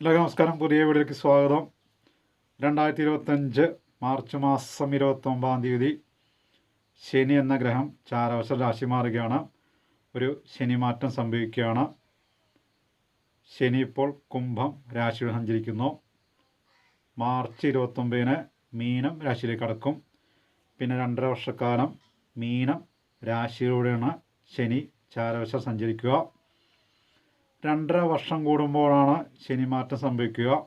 എല്ലാവർക്കും നമസ്കാരം. പുതിയ വീഡിയോയ്ക്ക് സ്വാഗതം. രണ്ടായിരത്തി ഇരുപത്തഞ്ച് മാർച്ച് മാസം ഇരുപത്തൊമ്പതാം തീയതി ശനി എന്ന ഗ്രഹം ചാരവശ രാശി മാറുകയാണ്. ഒരു ശനി മാറ്റം സംഭവിക്കുകയാണ്. ശനി ഇപ്പോൾ കുംഭം രാശിയിൽ സഞ്ചരിക്കുന്നു. മാർച്ച് ഇരുപത്തൊമ്പതിന് മീനം രാശിയിലേക്ക് കടക്കും. പിന്നെ രണ്ടര വർഷക്കാലം മീനം രാശിയിലൂടെയാണ് ശനി ചാരവശ സഞ്ചരിക്കുക. രണ്ടര വർഷം കൂടുമ്പോഴാണ് ശനിമാറ്റം സംഭവിക്കുക.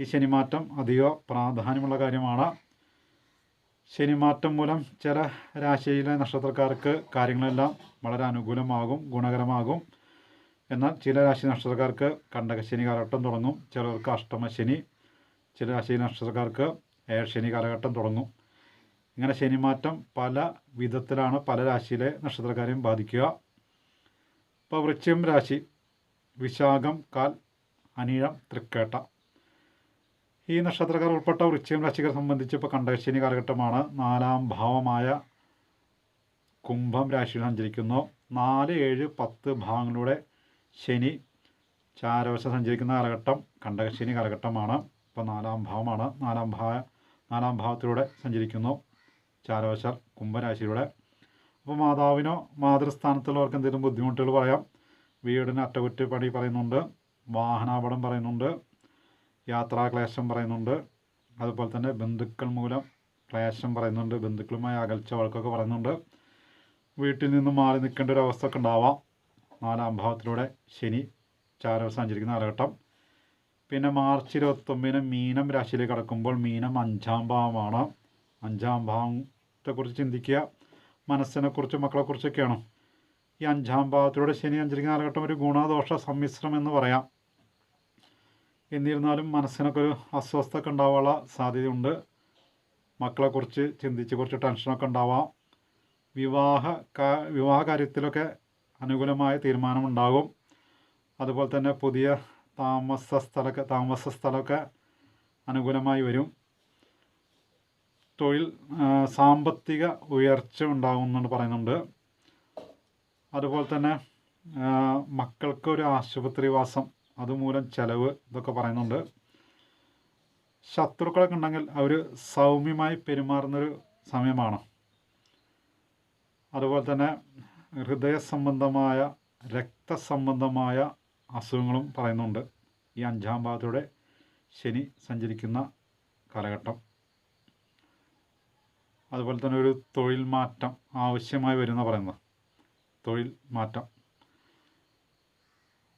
ഈ ശനിമാറ്റം അധിക പ്രാധാന്യമുള്ള കാര്യമാണ്. ശനിമാറ്റം മൂലം ചില രാശിയിലെ നക്ഷത്രക്കാർക്ക് കാര്യങ്ങളെല്ലാം വളരെ അനുകൂലമാകും ഗുണകരമാകും. എന്നാൽ ചില രാശി നക്ഷത്രക്കാർക്ക് കണ്ടകശനി കാലഘട്ടം തുടങ്ങും. ചിലർക്ക് അഷ്ടമശനി ചില രാശി നക്ഷത്രക്കാർക്ക് ഏഴശനി കാലഘട്ടം തുടങ്ങും. ഇങ്ങനെ ശനിമാറ്റം പല വിധത്തിലാണ് പല രാശിയിലെ നക്ഷത്രക്കാരെയും ബാധിക്കുക. ഇപ്പോൾ വൃശ്ചികം രാശി. വിശാഖം കാൽ അനിഴം തൃക്കേട്ട. ഈ നക്ഷത്രക്കാർ ഉൾപ്പെട്ട വൃശ്ചികം രാശിക്കാരെ സംബന്ധിച്ച് ഇപ്പോൾ കണ്ടകശനി കാലഘട്ടമാണ്. നാലാം ഭാവമായ കുംഭം രാശിയിൽ സഞ്ചരിക്കുന്നു. നാല് ഏഴ് പത്ത് ഭാഗങ്ങളിലൂടെ ശനി ചാരവശം സഞ്ചരിക്കുന്ന കാലഘട്ടം കണ്ടകശനി കാലഘട്ടമാണ്. ഇപ്പോൾ നാലാം ഭാവമാണ്. നാലാം ഭാവ നാലാം ഭാവത്തിലൂടെ സഞ്ചരിക്കുന്നു. ചാരവശർ കുംഭരാശിയിലൂടെ അപ്പോൾ മാതാവിനോ മാതൃസ്ഥാനത്തുള്ളവർക്ക് എന്തെങ്കിലും ബുദ്ധിമുട്ടുകൾ പറയാം. വീടിന് അറ്റകുറ്റപ്പണി പറയുന്നുണ്ട് വാഹനാപടം പറയുന്നുണ്ട് യാത്രാക്ലേശം പറയുന്നുണ്ട്. അതുപോലെ തന്നെ ബന്ധുക്കൾ മൂലം ക്ലേശം പറയുന്നുണ്ട് ബന്ധുക്കളുമായി അകൽച്ച വഴക്കൊക്കെ പറയുന്നുണ്ട്. വീട്ടിൽ നിന്ന് മാറി നിൽക്കേണ്ട ഒരു അവസ്ഥ ഒക്കെ ഉണ്ടാവാം. നാലാം ഭാവത്തിലൂടെ ശനി ചാരവ സഞ്ചരിക്കുന്ന കാലഘട്ടം. പിന്നെ മാർച്ച് ഇരുപത്തൊമ്പതിന് മീനം രാശിയിലേക്ക് കടക്കുമ്പോൾ മീനം അഞ്ചാം ഭാവമാണ്. അഞ്ചാം ഭാവത്തെക്കുറിച്ച് ചിന്തിക്കുക. മനസ്സിനെക്കുറിച്ചും മക്കളെക്കുറിച്ചൊക്കെയാണ്. ഈ അഞ്ചാം ഭാവത്തിലൂടെ ശനി സഞ്ചരിക്കുന്ന കാലഘട്ടം ഒരു ഗുണദോഷ സമ്മിശ്രം എന്ന് പറയാം. എന്നിരുന്നാലും മനസ്സിനൊക്കെ ഒരു അസ്വസ്ഥത ഉണ്ടാവാനുള്ള സാധ്യതയുണ്ട്. മക്കളെക്കുറിച്ച് ചിന്തിച്ച് കുറച്ച് ടെൻഷനൊക്കെ ഉണ്ടാവാം. വിവാഹ വിവാഹ കാര്യത്തിലൊക്കെ അനുകൂലമായ തീരുമാനമുണ്ടാകും അതുപോലെ തന്നെ പുതിയ താമസ സ്ഥലമൊക്കെ താമസ സ്ഥലമൊക്കെ അനുകൂലമായി വരും. തൊഴിൽ സാമ്പത്തിക ഉയർച്ച ഉണ്ടാകുന്നുണ്ട് പറയുന്നുണ്ട്. അതുപോലെ തന്നെ മക്കൾക്ക് ഒരു ആശുപത്രി വാസം അതുമൂലം ചിലവ് ഇതൊക്കെ പറയുന്നുണ്ട്. ശത്രുക്കളൊക്കെ ഉണ്ടെങ്കിൽ അവർ സൗമ്യമായി പെരുമാറുന്നൊരു സമയമാണ്. അതുപോലെ തന്നെ ഹൃദയ സംബന്ധമായ രക്തസംബന്ധമായ അസുഖങ്ങളും പറയുന്നുണ്ട്. ഈ അഞ്ചാം ഭാഗത്തൂടെ ശനി സഞ്ചരിക്കുന്ന കാലഘട്ടം. അതുപോലെ തന്നെ ഒരു തൊഴിൽ മാറ്റം ആവശ്യമായി വരുന്ന പറയുന്നത്. തൊഴിൽ മാറ്റം.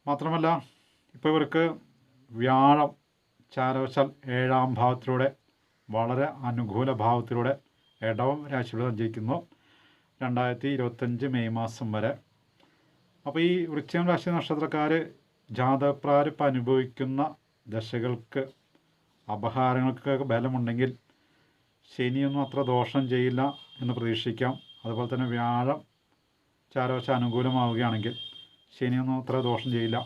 മാത്രമല്ല ഇപ്പോൾ ഇവർക്ക് വ്യാഴം ചാരവശാൽ ഏഴാം ഭാവത്തിലൂടെ വളരെ അനുകൂല ഭാവത്തിലൂടെ ഇടവം രാശിയിലൂടെ സഞ്ചരിക്കുന്നു. രണ്ടായിരത്തി ഇരുപത്തഞ്ച് മെയ് മാസം വരെ. അപ്പോൾ ഈ വൃശ്ചികം രാശി നക്ഷത്രക്കാർ ജാതപ്രാരിപ്പ് അനുഭവിക്കുന്ന ദശകൾക്ക് അപഹാരങ്ങൾക്ക് ബലമുണ്ടെങ്കിൽ ശനിയൊന്നും അത്ര ദോഷം ചെയ്യില്ല എന്ന് പ്രതീക്ഷിക്കാം. അതുപോലെ തന്നെ വ്യാഴം ചാരവശ അനുകൂലമാവുകയാണെങ്കിൽ ശനിയൊന്നും അത്ര ദോഷം ചെയ്യില്ല.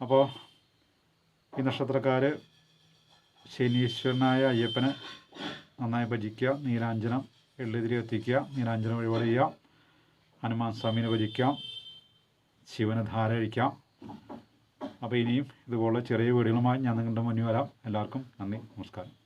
അപ്പോൾ ഈ നക്ഷത്രക്കാർ ശനീശ്വരനായ അയ്യപ്പനെ നന്നായി ഭജിക്കുക നീലാഞ്ജനം എള്ളുതിരി എത്തിക്കുക നീലാഞ്ജനം വഴിപാട് ചെയ്യുക ഹനുമാൻ സ്വാമിനെ ഭജിക്കാം ശിവന് ധാര കഴിക്കാം അപ്പോൾ ഇനിയും ഇതുപോലെ ചെറിയ വീടുകളുമായി ഞാൻ നിങ്ങളുടെ മുന്നിൽ വരാം. എല്ലാവർക്കും നന്ദി നമസ്കാരം.